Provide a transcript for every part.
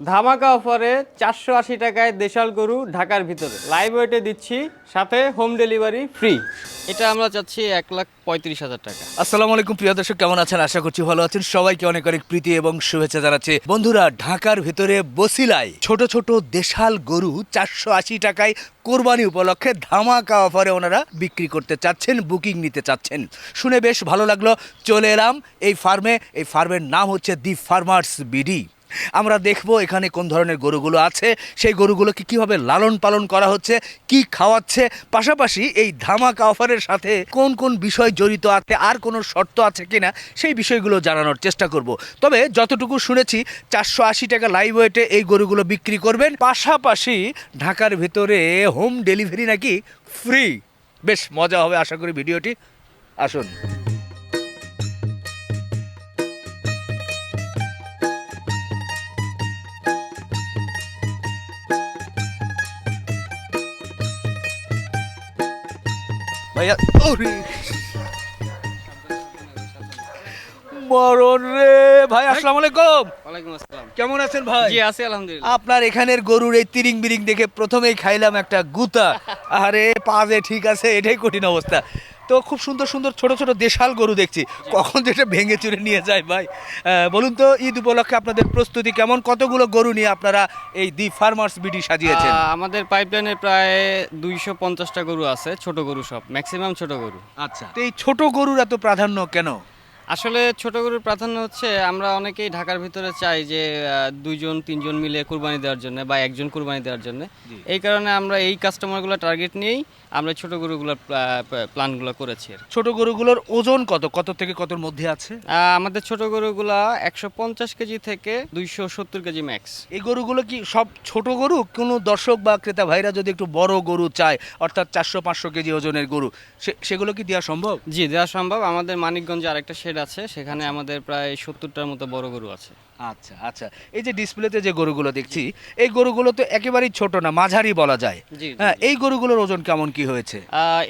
ধামাকা অফারে চারশো আশি টাকায় দেশাল গরু ঢাকার ভিতরে। লাইভ ওয়েটে দিচ্ছি সাথে হোম ডেলিভারি ফ্রি এটা আমরা চাচ্ছি এক লাখ পঁয়ত্রিশ হাজার টাকা। আসসালামু আলাইকুম প্রিয় দর্শক কেমন আছেন? আশা করছি ভালো আছেন। সবাইকে অনেক অনেক প্রীতি এবং শুভেচ্ছা জানাচ্ছি। বন্ধুরা ঢাকার ভিতরে বসিলায় ছোট ছোট দেশাল গরু চারশো আশি টাকায় কোরবানি উপলক্ষে ধামাকা অফারে ওনারা বিক্রি করতে চাচ্ছেন বুকিং নিতে চাচ্ছেন। শুনে বেশ ভালো লাগল। চলে এলাম এই ফার্মে। এই ফার্মের নাম হচ্ছে দি ফার্মার্স বিডি। আমরা দেখব এখানে কোন ধরনের গরুগুলো আছে। সেই গরুগুলোকে কীভাবে লালন পালন করা হচ্ছে, কি খাওয়াচ্ছে, পাশাপাশি এই ধামাকা অফারের সাথে কোন কোন বিষয় জড়িত আছে, আর কোনো শর্ত আছে কিনা, সেই বিষয়গুলো জানানোর চেষ্টা করব। তবে যতটুকু শুনেছি, চারশো আশি টাকা লাইভ ওয়েটে এই গরুগুলো বিক্রি করবেন। পাশাপাশি ঢাকার ভেতরে হোম ডেলিভারি নাকি ফ্রি। বেশ, মজা হবে। আশা করি ভিডিওটি আসুন। ভাইয়া ওরে। মরণ রে। ভাই আসসালামু আলাইকুম। ওয়ালাইকুম আসসালাম। কেমন আছেন ভাই? জি আছি আলহামদুলিল্লাহ। আপনার এখানের গরুর এই তিরিং বিরিং দেখে প্রথমেই খাইলাম একটা গুতা। আরে পাজে ঠিক আছে এটাই কঠিন অবস্থা। তো খুব সুন্দর সুন্দর ছোট ছোট দেশাল গরু দেখছি। কখন যেটা ভেঙে চুরে নিয়ে যায় ভাই। বলুন তো ঈদ উপলক্ষে আপনাদের প্রস্তুতি কেমন? কতগুলো গরু নিয়ে আপনারা এই দি ফার্মার্স বিডি সাজিয়েছেন? আমাদের পাইপলাইনে প্রায় দুইশো পঞ্চাশটা গরু আছে ছোট গরু সব ম্যাক্সিমাম ছোট গরু। আচ্ছা তো এই ছোট গরুর এত প্রাধান্য কেন? আসলে ছোট গরুর প্রাধান্য হচ্ছে আমরা অনেকেই ঢাকার ভিতরে চাই যে দুইজন তিনজন মিলে কুরবানি দেওয়ার জন্য বা একজন কুরবানি দেওয়ার জন্য। এই কারণে আমরা এই কাস্টমারগুলো টার্গেট নিয়েই আমরা ছোট গরুগুলোর প্ল্যানগুলো করেছি ছোট গরুগুলোর ওজন কত? কত থেকে কতর মধ্যে আছে? আমাদের ছোট গরুগুলা একশো পঞ্চাশ কেজি থেকে দুইশো সত্তর কেজি ম্যাক্স এই গরুগুলো কি সব ছোট গরু? কোনো দর্শক বা ক্রেতা ভাইরা যদি একটু বড় গরু চায় অর্থাৎ চারশো পাঁচশো কেজি ওজনের গরু সেগুলো কি দেওয়া সম্ভব? জি দেওয়া সম্ভব। আমাদের মানিকগঞ্জে আরেকটা শেড আছে সেখানে আমাদের প্রায় সত্তরটার মতো বড় গরু আছে। আচ্ছা আচ্ছা। এই যে ডিসপ্লেতে যে গরুগুলো দেখছি এই গরুগুলো তো একেবারেই ছোট না মাঝারি বলা যায়। হ্যাঁ এই গরুগুলোর ওজন কেমন কি হয়েছে?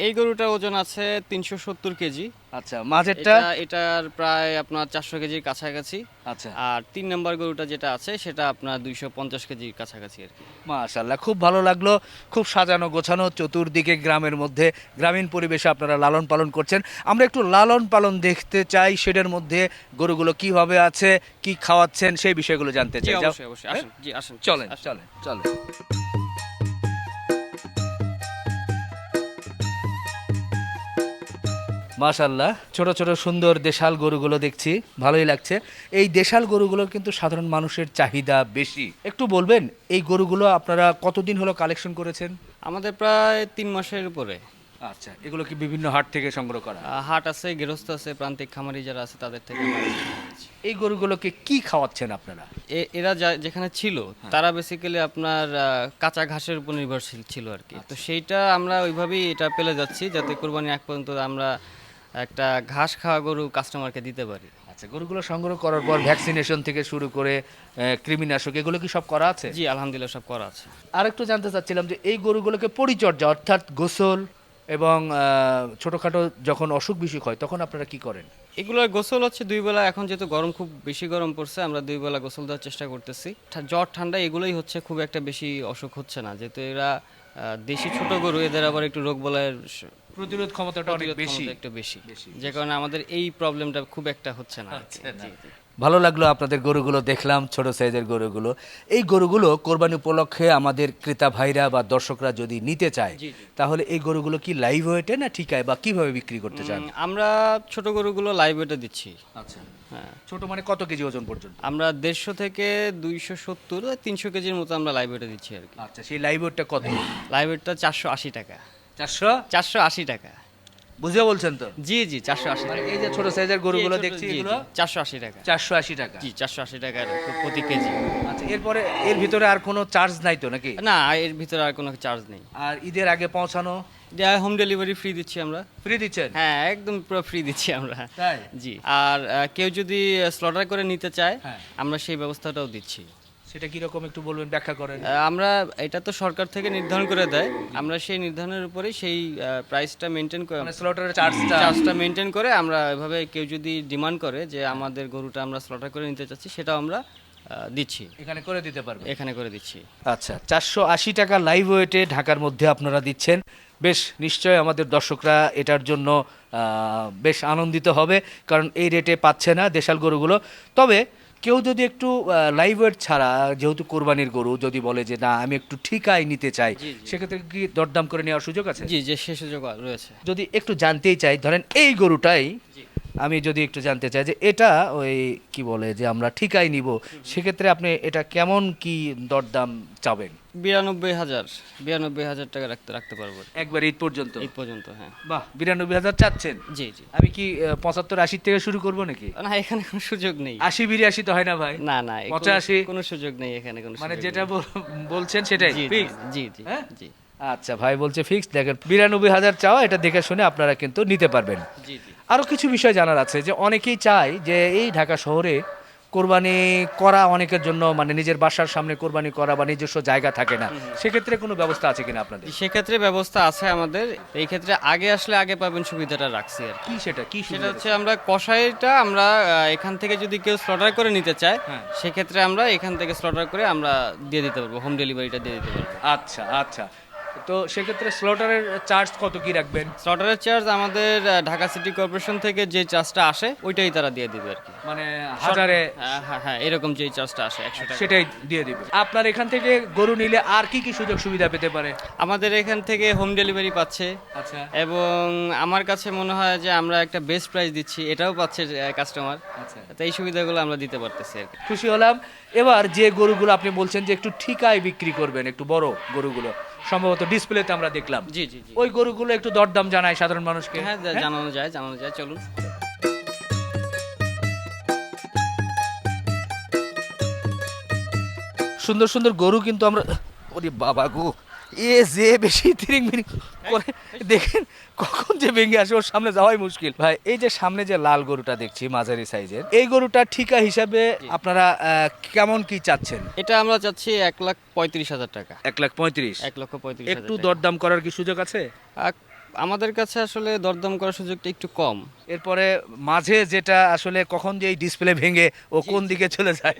এই গরুটার ওজন আছে তিনশো সত্তর কেজি। আচ্ছা মাঝেরটা? এটার প্রায় আপনার চারশো কেজির কাছাকাছি। আচ্ছা। আর তিন নম্বর গরুটা যেটা আছে সেটা আপনার দুইশো পঞ্চাশ কেজির কাছাকাছি আর কি। মাশাল্লাহ খুব ভালো লাগল খুব সাজানো গোছানো চতুর্দিকে গ্রামের মধ্যে গ্রামীণ পরিবেশে আপনারা লালন পালন করছেন। আমরা একটু লালন পালন দেখতে চাই সেটার মধ্যে গরুগুলো কীভাবে আছে কি খাওয়াচ্ছেন সেই বিষয়গুলো জানতে চাই। অবশ্যই অবশ্যই। আসেন জি আসেন। চলেন চলেন চলেন। মাশাল্লাহ ছোট ছোট সুন্দর দেশাল গরুগুলো দেখছি ভালোই লাগছে। এই দেশাল গরুগুলোর কিন্তু সাধারণ মানুষের চাহিদা বেশি। একটু বলবেন এই গরুগুলো আপনারা কতদিন হলো কালেকশন করেছেন? আমাদের প্রায় তিন মাসের উপরে। আচ্ছা এগুলো কি বিভিন্ন হাট থেকে সংগ্রহ করা? হাট আছে গৃহস্থ আছে প্রান্তিক খামারি যারা আছে তাদের থেকে এই গরুগুলোকে কি খাওয়াচ্ছেন আপনারা? এরা যেখানে ছিল হ্যাঁ। তারা বেসিক্যালি আপনার কাঁচা ঘাসের উপর নির্ভরশীল ছিল আর কি। আচ্ছা। তো সেইটা আমরা ওইভাবেই এটা পেলে যাচ্ছি যাতে কোরবানি এক পর্যন্ত আমরা একটা ঘাস খাওয়া গরু কাস্টমারকে দিতে পারি। আচ্ছা গরুগুলো সংগ্রহ করার পর ভ্যাকসিনেশন থেকে শুরু করে কৃমিনাশক এগুলো কি সব করা আছে? জি আলহামদুলিল্লাহ সব করা আছে। আরেকটু জানতে চাচ্ছিলাম যে এই গরুগুলোকে পরিচর্যা অর্থাৎ গোসল এবং ছোটখাটো যখন অসুখ বিসুখ হয় তখন আপনারা কি করেন? এগুলোর গোসল হচ্ছে দুই বেলা এখন যেহেতু গরম খুব বেশি গরম পড়ছে আমরা দুই বেলা গোসল দেওয়ার চেষ্টা করতেছি। জ্বর ঠান্ডা এগুলোই হচ্ছে খুব একটা বেশি অসুখ হচ্ছে না। যেহেতু এরা দেশি ছোট গরু এদের আবার একটু রোগ বলার প্রতিরোধ ক্ষমতাটা অনেক বেশি। ক্ষমতা একটু বেশি। যে কারণে আমাদের এই প্রবলেমটা খুব একটা হচ্ছে না ভালো লাগল আপনাদের গরুগুলো দেখলাম ছোট সাইজের গরুগুলো। এই গরুগুলো কোরবানি উপলক্ষে আমাদের ক্রেতা ভাইরা বা দর্শকরা যদি নিতে চায় তাহলে এই গরুগুলো কি লাইভ ওয়েটে না ঠিকায় বা কীভাবে বিক্রি করতে চান? আমরা ছোট গরুগুলো লাইভ ওয়েটে দিচ্ছি। আচ্ছা। হ্যাঁ। ছোট মানে কত কেজি ওজন পর্যন্ত? আমরা দেড়শো থেকে দুইশো সত্তর তিনশো কেজির মতো আমরা লাইভ ওয়েটে দিচ্ছি আর কি। আচ্ছা সেই লাইভ ওয়েটটা কত? লাইভ ওয়েটটা চারশো আশি টাকা। চারশো? চারশো আশি টাকা। বুঝে বলছেন তো? জি জি চারশো আশি মানে টাকা। এই যে ছোট সাইজের গরুগুলো দেখছি এগুলো চারশো আশি টাকা। চারশো আশি টাকা। জি চারশো আশি টাকা প্রতি কেজি। আচ্ছা এরপরে এর ভিতরে আর কোনো চার্জ নাই তো নাকি? না এর ভিতরে আর কোনো চার্জ নেই। আর ঈদের আগে পৌঁছানো? হোম ডেলিভারি ফ্রি দিচ্ছি আমরা। ফ্রি দিচ্ছেন? হ্যাঁ একদম পুরো ফ্রি দিচ্ছি আমরা। তাই? জি আর কেউ যদি স্লটার করে নিতে চায় হ্যাঁ। আমরা সেই ব্যবস্থাটাও দিচ্ছি। সেটা কীরকম একটু বলবেন ব্যাখ্যা করেন। আমরা এটা তো সরকার থেকে নির্ধারণ করে দেয়। আমরা সেই নির্ধারণের উপরে সেই প্রাইসটা মেনটেন করে মানে স্লটারের চার্জটা চার্জটা মেনটেন করে আমরা এভাবে কেউ যদি ডিমান্ড করে যে আমাদের গরুটা আমরা স্লটার করে নিতে চাচ্ছি সেটাও আমরা দিচ্ছি। এখানে করে দিতে পারবে এখানে করে দিচ্ছি। আচ্ছা চারশো আশি টাকা লাইভ ওয়েটে ঢাকার মধ্যে আপনারা দিচ্ছেন। বেশ নিশ্চয় আমাদের দর্শকরা এটার জন্য বেশ আনন্দিত হবে কারণ এই রেটে পাচ্ছে না দেশাল গরুগুলো। তবে কেউ যদি একটু লাইভ ওয়েট ছাড়া যেহেতু কোরবানির গরু যদি বলে যে না আমি একটু ঠিকায় নিতে চাই। সেক্ষেত্রে কি দরদাম করে নেওয়ার সুযোগ আছে? জি যে সে সুযোগ রয়েছে। যদি একটু জানতেই চাই ধরেন এই গরুটাই আমি যদি একটু জানতে চাই যে এটা ওই কি বলে যে আমরা ঠিকাই নিব সেক্ষেত্রে আপনি এটা কেমন কি দরদাম চাবেন? বিরানব্বই হাজার বিরানব্বই হাজার টাকা রাখতে রাখতে পারব। একবার ঈদ পর্যন্ত? এই পর্যন্ত হ্যাঁ। বাহ বিরানব্বই হাজার চাচ্ছেন? জি জি। আমি কি পঁচাত্তর আশি থেকে শুরু করব নাকি? না এখানে কোনো সুযোগ নেই। আশি বিরাশি তো হয় না ভাই। না না পঁচাশি? কোনো সুযোগ নেই এখানে কোনো মানে যেটা বলছেন সেটাই। জি, জি, জি জি হ্যাঁ? আচ্ছা ভাই বলছে ফিক্স দেখেন বিরানব্বই হাজার চাওয়া এটা দেখে শুনে আপনারা কিন্তু নিতে পারবেন। আরও কিছু বিষয় জানার আছে যে অনেকেই চায় যে এই ঢাকা শহরে কোরবানি করা অনেকের জন্য মানে নিজের বাসার সামনে কোরবানি করা বা নিজস্ব জায়গা থাকে না। সেক্ষেত্রে কোনো ব্যবস্থা আছে কিনা আপনাদের? সেক্ষেত্রে ব্যবস্থা আছে আমাদের। এই ক্ষেত্রে আগে আসলে আগে পাবেন সুবিধাটা রাখছি আর কি। সেটা? কি সেটা হচ্ছে আমরা কষাইটা আমরা এখান থেকে যদি কেউ স্লটার করে নিতে চায় হ্যাঁ। সেক্ষেত্রে আমরা এখান থেকে স্লটার করে আমরা দিয়ে দিতে পারব হোম ডেলিভারিটা দিয়ে দিতে পারব। আচ্ছা আচ্ছা। তো সেক্ষেত্রে স্লটারের চার্জ কত কি রাখবেন? স্লটারের চার্জ আমাদের ঢাকা সিটি কর্পোরেশন থেকে যে চার্জটা আসে ওইটাই তারা দিয়ে দিবে আর কি। মানে হাজারে হ্যাঁ হ্যাঁ হ্যাঁ এরকম যে চার্জটা আসে একশো টাকা। সেটাই দিয়ে দিবে। আপনার এখান থেকে গরু নিলে আর কি কি সুযোগ সুবিধা পেতে পারে? আমাদের এখান থেকে হোম ডেলিভারি পাচ্ছে। আচ্ছা। এবং আমার কাছে মনে হয় যে আমরা একটা বেস্ট প্রাইস দিচ্ছি এটাও পাচ্ছে কাস্টমার আচ্ছা। তো এই সুবিধাগুলো আমরা দিতে পারতেছি আর কি। খুশি হলাম। এবার যে গরুগুলো আপনি বলছেন যে একটু ঠিকায় বিক্রি করবেন একটু বড় গরুগুলো সম্ভবত ডিসপ্লেতে আমরা দেখলাম। জি জি জি। ওই গরুগুলো একটু দরদাম জানায় সাধারণ মানুষকে। হ্যাঁ জানানো যায় জানানো যায় চলুন। সুন্দর সুন্দর গরু কিন্তু আমরা ওরে বাবা গো। এ যে বেশি তিরিং মিরিং করে দেখেন কখন যে ভেঙে আসে ওর সামনে যাওয়াই মুশকিল। ভাই এই যে সামনে যে লাল গরুটা দেখছি মাঝারি সাইজের এই গরুটা ঠিকা হিসাবে আপনারা আহ, কেমন কি চাচ্ছেন? এটা আমরা চাচ্ছি এক লাখ পঁয়ত্রিশ হাজার টাকা। এক লাখ পঁয়ত্রিশ। এক লক্ষ পঁয়ত্রিশ একটু দরদাম করার কি সুযোগ আছে? আমাদের কাছে আসলে দরদাম করার সুযোগটা একটু কম। এরপরে মাঝে যেটা আসলে কখন যে এই ডিসপ্লে ভেঙে ও কোন দিকে চলে যায়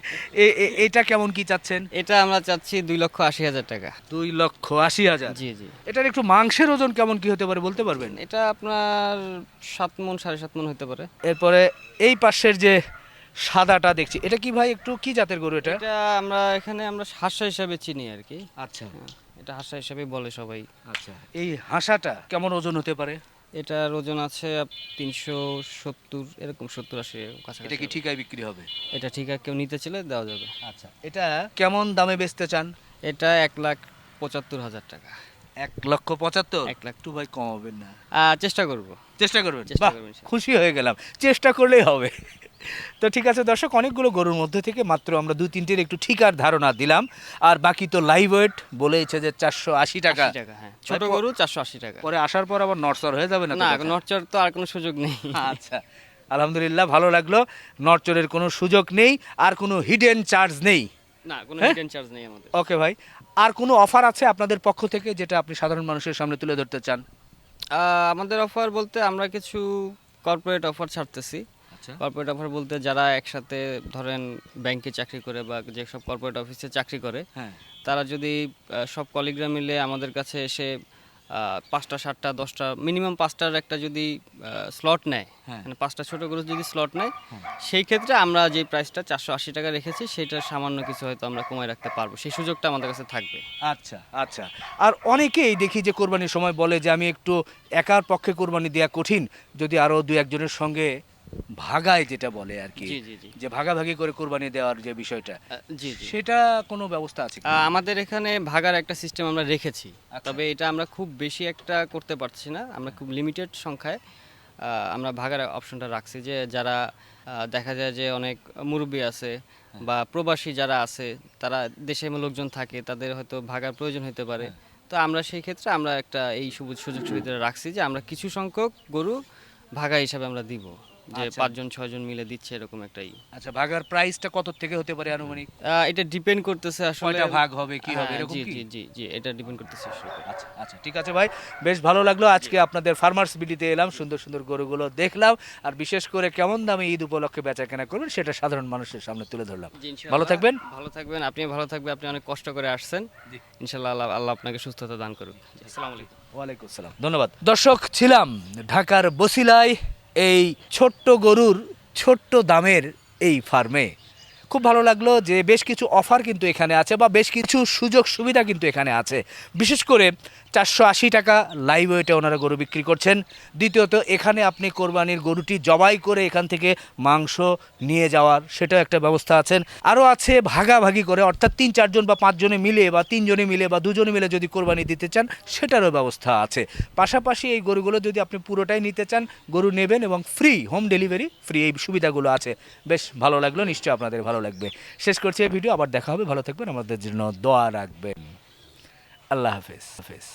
এটা কেমন কি চাচ্ছেন? এটা আমরা চাচ্ছি দুই লক্ষ আশি হাজার টাকা। দুই লক্ষ আশি হাজার? জি জি। এটার একটু মাংসের ওজন কেমন কি হতে পারে বলতে পারবেন? এটা আপনার সাত মন সাড়ে সাত মন হতে পারে। এরপরে এই পাশের যে সাদাটা দেখছি। এটা কি ভাই একটু কি জাতের গরু এটা? এটা আমরা এখানে আমরা হাসা হিসাবে চিনি আর কি। আচ্ছা। হ্যাঁ, এটা হাসা হিসাবে বলে সবাই। আচ্ছা এই হাসাটা কেমন ওজন হতে পারে? এটার ওজন আছে তিনশো সত্তর এরকম সত্তর আশি এরকম কাছাকাছি এটা কি ঠিকায় বিক্রি হবে? এটা ঠিক আছে কেউ নিতে চলে দেওয়া যাবে। আচ্ছা এটা কেমন দামে বেচতে চান? এটা এক লাখ পঁচাত্তর হাজার টাকা। এক লক্ষ পঁচাত্তর? এক লাখ। একটু ভাই কমাবেন না। চেষ্টা করব। চেষ্টা করবেন। খুশি হয়ে গেলাম। চেষ্টা করলেই হবে। তো ঠিক আছে দর্শক অনেকগুলো গরুর মধ্যে থেকে মাত্র আমরা দুই তিনটির একটু ঠিকার ধারণা দিলাম। আর বাকি তো লাইভ ওয়েট বলেছে যে চারশো আশি টাকা। হ্যাঁ। ছোট গরু চারশো আশি টাকা। পরে আসার পর আবার নরসর হয়ে যাবে না? নরচার তো আর কোনো সুযোগ নেই। আচ্ছা আলহামদুলিল্লাহ ভালো লাগল। নরচরের কোনো সুযোগ নেই আর কোনো হিডেন চার্জ নেই। না কোনো হ্যাঁ? রিটার্ন চার্জ নেই আমাদের। ওকে ভাই আর কোনো অফার আছে আপনাদের পক্ষ থেকে যেটা আপনি সাধারণ মানুষের সামনে তুলে ধরতে চান? আহ, আমাদের অফার বলতে আমরা কিছু কর্পোরেট অফার ছাড়তেছি। কর্পোরেট অফার বলতে যারা একসাথে ধরেন ব্যাংকে চাকরি করে বা যেসব কর্পোরেট অফিসে চাকরি করে হ্যাঁ। তারা যদি সব কলিগরা মিলে আমাদের কাছে এসে পাঁচটা সাতটা দশটা মিনিমাম পাঁচটার একটা যদি স্লট নেয় হ্যাঁ। মানে পাঁচটা ছোট গরু যদি স্লট নেয় সেই ক্ষেত্রে আমরা যে প্রাইসটা চারশো আশি টাকা রেখেছি সেটা সামান্য কিছু হয়তো আমরা কমায় রাখতে পারব। সেই সুযোগটা আমাদের কাছে থাকবে। আচ্ছা আচ্ছা। আর অনেকেই দেখি যে কোরবানির সময় বলে যে আমি একটু একার পক্ষে কোরবানি দেওয়া কঠিন। যদি আরও দু একজনের সঙ্গে ভাগায় যেটা বলে আর কি যে ভাগাভাগি করে কোরবানি দেওয়ার যে বিষয়টা সেটা কোনো ব্যবস্থা আছে আমাদের এখানে ভাগার একটা সিস্টেম আমরা রেখেছি। আচ্ছা। তবে এটা আমরা খুব বেশি একটা করতে পারছি না। আমরা খুব লিমিটেড সংখ্যায় আমরা ভাগার অপশনটা রাখছি যে যারা দেখা যায় যে অনেক মুরব্বী আছে হ্যাঁ। বা প্রবাসী যারা আছে তারা দেশে লোকজন থাকে তাদের হয়তো ভাগার প্রয়োজন হতে পারে। হ্যাঁ। তো আমরা সেই ক্ষেত্রে আমরা একটা এই সুযোগ সুযোগ সুবিধা রাখছি যে আমরা কিছু সংখ্যক গরু ভাগা হিসাবে আমরা দিব। যে আচ্ছা। পাঁচজন ছয়জন মিলে দিচ্ছে এরকম একটাই। আচ্ছা ভাগার প্রাইসটা কত থেকে হতে পারে আনুমানিক? এটা ডিপেন্ড করতেছে আসলে। কয়টা ভাগ হবে কি হবে হ্যাঁ, এরকম কি? জি জি জি এটা ডিপেন্ড করতেছে আসলে। আচ্ছা আচ্ছা ঠিক আছে ভাই। বেশ ভালো লাগল আজকে আপনাদের ফার্মার্স বিডিতে এলাম সুন্দর সুন্দর গরুগুলো দেখলাম আর বিশেষ করে কেমন দামে ঈদ উপলক্ষে বেচা কেনা করবেন সেটা সাধারণ মানুষের সামনে তুলে ধরলাম। ভালো থাকবেন? ভালো থাকবেন আপনি ভালো থাকবেন আপনি অনেক কষ্ট করে আসছেন। জি। ইনশাল্লাহ আল্লাহ আল্লাহ আপনাকে সুস্থতা দান করুন আসসালামু আলাইকুম। ওয়ালাইকুম আসসালাম ধন্যবাদ। দর্শক ছিলাম ঢাকার বসিলায়। এই ছোট্ট গরুর ছোট্ট দামের এই ফার্মে। খুব ভালো লাগল যে বেশ কিছু অফার কিন্তু এখানে আছে বা বেশ কিছু সুযোগ সুবিধা কিন্তু এখানে আছে। বিশেষ করে চারশো আশি টাকা লাইভ ওয়েটে ওনারা গরু বিক্রি করছেন। দ্বিতীয়ত, এখানে আপনি কোরবানির গরুটি জবাই করে এখান থেকে মাংস নিয়ে যাওয়ার সেটাও একটা ব্যবস্থা আছেন। আরও আছে ভাগাভাগি করে, অর্থাৎ তিন চারজন বা পাঁচজনে মিলে বা তিনজনে মিলে বা দুজনে মিলে যদি কোরবানি দিতে চান, সেটারও ব্যবস্থা আছে। পাশাপাশি এই গরুগুলো যদি আপনি পুরোটাই নিতে চান, গরু নেবেন এবং ফ্রি হোম ডেলিভারি ফ্রি এই সুবিধাগুলো আছে। বেশ ভালো লাগল, নিশ্চয়ই আপনাদের ভালো লাগবে। শেষ করছি এই ভিডিও, আবার দেখা হবে, ভালো থাকবেন, আমাদের জন্য দোয়া রাখবেন। আল্লাহ হাফেজ হাফেজ।